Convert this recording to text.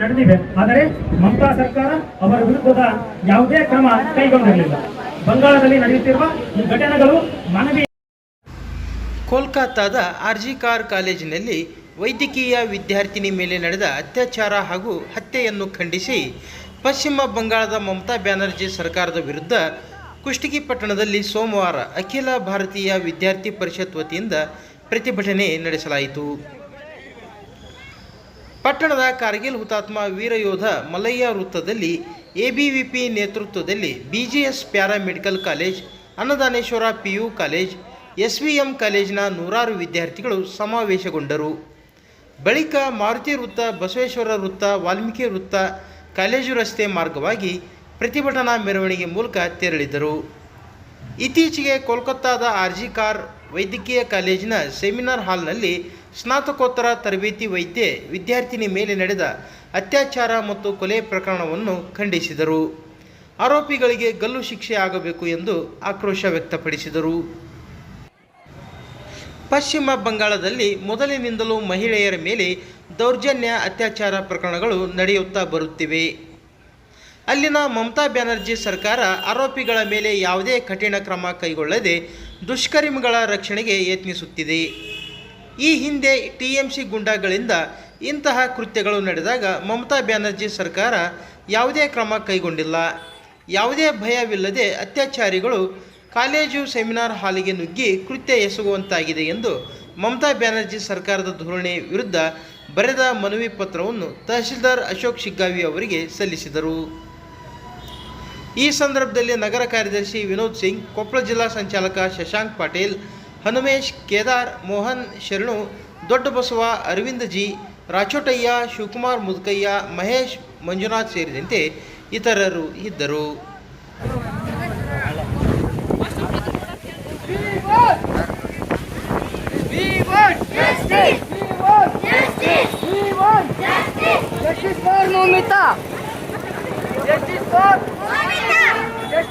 ನಡೆದಿವೆ. ಆದರೆ ಮಮತಾ ಸರ್ಕಾರ ಅವರ ವಿರುದ್ಧದ ಯಾವುದೇ ಕ್ರಮ ಕೈಗೊಂಡಿರಲಿಲ್ಲ. ಬಂಗಾಳದಲ್ಲಿ ನಡೆಯುತ್ತಿರುವ ಈ ಘಟನೆಗಳು ಮಾನವೀಯ ಕೋಲ್ಕತ್ತಾದ ಆರ್ಜಿಕಾರ್ ಕಾಲೇಜಿನಲ್ಲಿ ವೈದ್ಯಕೀಯ ವಿದ್ಯಾರ್ಥಿನಿ ಮೇಲೆ ನಡೆದ ಅತ್ಯಾಚಾರ ಹಾಗೂ ಹತ್ಯೆಯನ್ನು ಖಂಡಿಸಿ ಪಶ್ಚಿಮ ಬಂಗಾಳದ ಮಮತಾ ಬ್ಯಾನರ್ಜಿ ಸರ್ಕಾರದ ವಿರುದ್ಧ ಕುಷ್ಟಗಿ ಪಟ್ಟಣದಲ್ಲಿ ಸೋಮವಾರ ಅಖಿಲ ಭಾರತೀಯ ವಿದ್ಯಾರ್ಥಿ ಪರಿಷತ್ ವತಿಯಿಂದ ಪ್ರತಿಭಟನೆ ನಡೆಸಲಾಯಿತು. ಪಟ್ಟಣದ ಕಾರ್ಗಿಲ್ ಹುತಾತ್ಮ ವೀರಯೋಧ ಮಲಯ್ಯ ವೃತ್ತದಲ್ಲಿ ಎಬಿವಿಪಿ ನೇತೃತ್ವದಲ್ಲಿ BJS paramedical college, Annadaneshwara PU college, SVM ಕಾಲೇಜಿನ ನೂರಾರು ವಿದ್ಯಾರ್ಥಿಗಳು ಸಮಾವೇಶಗೊಂಡರು. ಬಳಿಕ ಮಾರುತಿ ವೃತ್ತ, ಬಸವೇಶ್ವರ ವೃತ್ತ, ವಾಲ್ಮೀಕಿ ವೃತ್ತ, ಕಾಲೇಜು ರಸ್ತೆ ಮಾರ್ಗವಾಗಿ ಪ್ರತಿಭಟನಾ ಮೆರವಣಿಗೆ ಮೂಲಕ ತೆರಳಿದರು. ಇತ್ತೀಚೆಗೆ ಕೋಲ್ಕತ್ತಾದ ಆರ್ಜಿ ಕಾರ್ ವೈದ್ಯಕೀಯ ಕಾಲೇಜಿನ ಸೆಮಿನಾರ್ ಹಾಲ್ನಲ್ಲಿ ಸ್ನಾತಕೋತ್ತರ ತರಬೇತಿ ವೈದ್ಯೆ ವಿದ್ಯಾರ್ಥಿನಿ ಮೇಲೆ ನಡೆದ ಅತ್ಯಾಚಾರ ಮತ್ತು ಕೊಲೆ ಪ್ರಕರಣವನ್ನು ಖಂಡಿಸಿದರು. ಆರೋಪಿಗಳಿಗೆ ಗಲ್ಲು ಶಿಕ್ಷೆ ಆಗಬೇಕು ಎಂದು ಆಕ್ರೋಶ ವ್ಯಕ್ತಪಡಿಸಿದರು. ಪಶ್ಚಿಮ ಬಂಗಾಳದಲ್ಲಿ ಮೊದಲಿನಿಂದಲೂ ಮಹಿಳೆಯರ ಮೇಲೆ ದೌರ್ಜನ್ಯ ಅತ್ಯಾಚಾರ ಪ್ರಕರಣಗಳು ನಡೆಯುತ್ತಾ ಬರುತ್ತಿವೆ. ಅಲ್ಲಿನ ಮಮತಾ ಬ್ಯಾನರ್ಜಿ ಸರ್ಕಾರ ಆರೋಪಿಗಳ ಮೇಲೆ ಯಾವುದೇ ಕಠಿಣ ಕ್ರಮ ಕೈಗೊಳ್ಳದೆ ದುಷ್ಕರ್ಮಿಗಳ ರಕ್ಷಣೆಗೆ ಯತ್ನಿಸುತ್ತಿದೆ. ಈ ಹಿಂದೆ ಟಿ ಎಂ ಸಿ ಗುಂಡಾಗಳಿಂದ ಇಂತಹ ಕೃತ್ಯಗಳು ನಡೆದಾಗ ಮಮತಾ ಬ್ಯಾನರ್ಜಿ ಸರ್ಕಾರ ಯಾವುದೇ ಕ್ರಮ ಕೈಗೊಂಡಿಲ್ಲ. ಯಾವುದೇ ಭಯವಿಲ್ಲದೆ ಅತ್ಯಾಚಾರಿಗಳು ಕಾಲೇಜು, ಸೆಮಿನಾರ್ ಹಾಲಿಗೆ ನುಗ್ಗಿ ಕೃತ್ಯ ಎಸಗುವಂತಾಗಿದೆ ಎಂದು ಮಮತಾ ಬ್ಯಾನರ್ಜಿ ಸರ್ಕಾರದ ಧೋರಣೆ ವಿರುದ್ಧ ಬರೆದ ಮನವಿ ಪತ್ರವನ್ನು ತಹಶೀಲ್ದಾರ್ ಅಶೋಕ್ ಶಿಗ್ಗಾವಿ ಅವರಿಗೆ ಸಲ್ಲಿಸಿದರು. ಈ ಸಂದರ್ಭದಲ್ಲಿ ನಗರ ಕಾರ್ಯದರ್ಶಿ ವಿನೋದ್ ಸಿಂಗ್, ಕೊಪ್ಪಳ ಜಿಲ್ಲಾ ಸಂಚಾಲಕ ಶಶಾಂಕ್ ಪಾಟೀಲ್ ಹನುಮೇಶ್ ಕೇದಾರ್ ಮೋಹನ್ ಶರಣು ದೊಡ್ಡ ಬಸವ ಅರವಿಂದ ಜಿ ರಾಚೋಟಯ್ಯ ಶಿವಕುಮಾರ್ ಮುದುಕಯ್ಯ ಮಹೇಶ್ ಮಂಜುನಾಥ್ ಸೇರಿದಂತೆ ಇತರರು ಇದ್ದರು Hey,